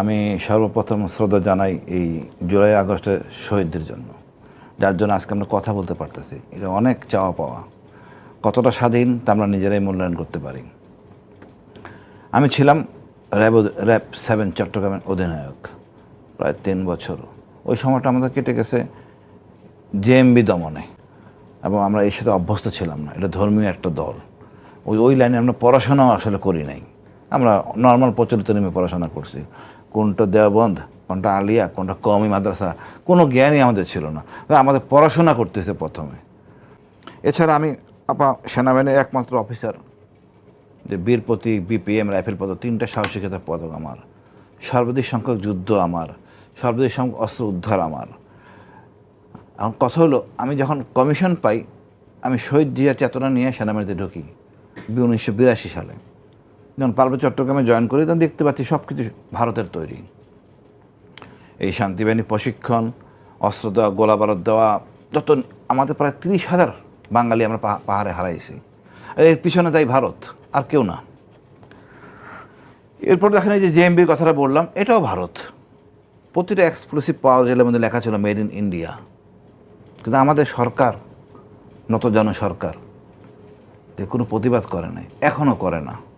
আমি সর্বপ্রথম শ্রদ্ধা জানাই এই জুলাই আগস্টের শহীদদের জন্য, যার জন্য আজকে আমরা কথা বলতে পারতেছি। এটা অনেক চাওয়া পাওয়া। কতটা স্বাধীন তা আমরা নিজেরাই মূল্যায়ন করতে পারি। আমি ছিলাম র্যাব র্যাব সেভেন চট্টগ্রামের অধিনায়ক, প্রায় তিন বছর। ওই সময়টা আমাদের কেটে গেছে জেএমবি দমনে। এবং আমরা এর সাথে অভ্যস্ত ছিলাম না, এটা ধর্মীয় একটা দল। ওই ওই লাইনে আমরা পড়াশোনাও আসলে করি নাই। আমরা নর্মাল প্রচলিত নেমে পড়াশোনা করছি। কোনটা দেওবন্ধ কোনটা আলিয়া, কোনটা কমি মাদ্রাসা, কোনো জ্ঞানই আমাদের ছিল না। আমাদের পড়াশোনা করতেছে প্রথমে। এছাড়া আমি আপা সেনাবাহিনীর একমাত্র অফিসার যে বীর প্রতীক বিপিএম রাইফেল পদক, তিনটা সাহসিকতার পদক আমার। সর্বাধিক সংখ্যক যুদ্ধ আমার, সর্বাধিক সংখ্যক অস্ত্র উদ্ধার আমার। এখন কথা হলো, আমি যখন কমিশন পাই, আমি শহীদ জিয়া চেতনা নিয়ে সেনাবাহিনীতে ঢুকি, উনিশশো বিরাশি সালে। যখন পার্বত্য চট্টগ্রামে জয়েন করি, তখন দেখতে পাচ্ছি সব কিছু ভারতের তৈরি। এই শান্তিবাহিনী প্রশিক্ষণ, অস্ত্র দেওয়া, গোলা বারুদ দেওয়া, যত আমাদের প্রায় তিরিশ হাজার বাঙালি আমরা পাহা- পাহাড়ে হারাইছি। এর পিছনে তাই ভারত, আর কেউ না। এরপর দেখেন এই যে জেএমবির কথাটা বললাম, এটাও ভারত। প্রতিটা এক্সক্লুসিভ পাওয়ার জেলের মধ্যে লেখা ছিল মেড ইন ইন্ডিয়া কিন্তু আমাদের সরকার নতজন সরকার, যে কোনো প্রতিবাদ করে নাই এখনও করে না।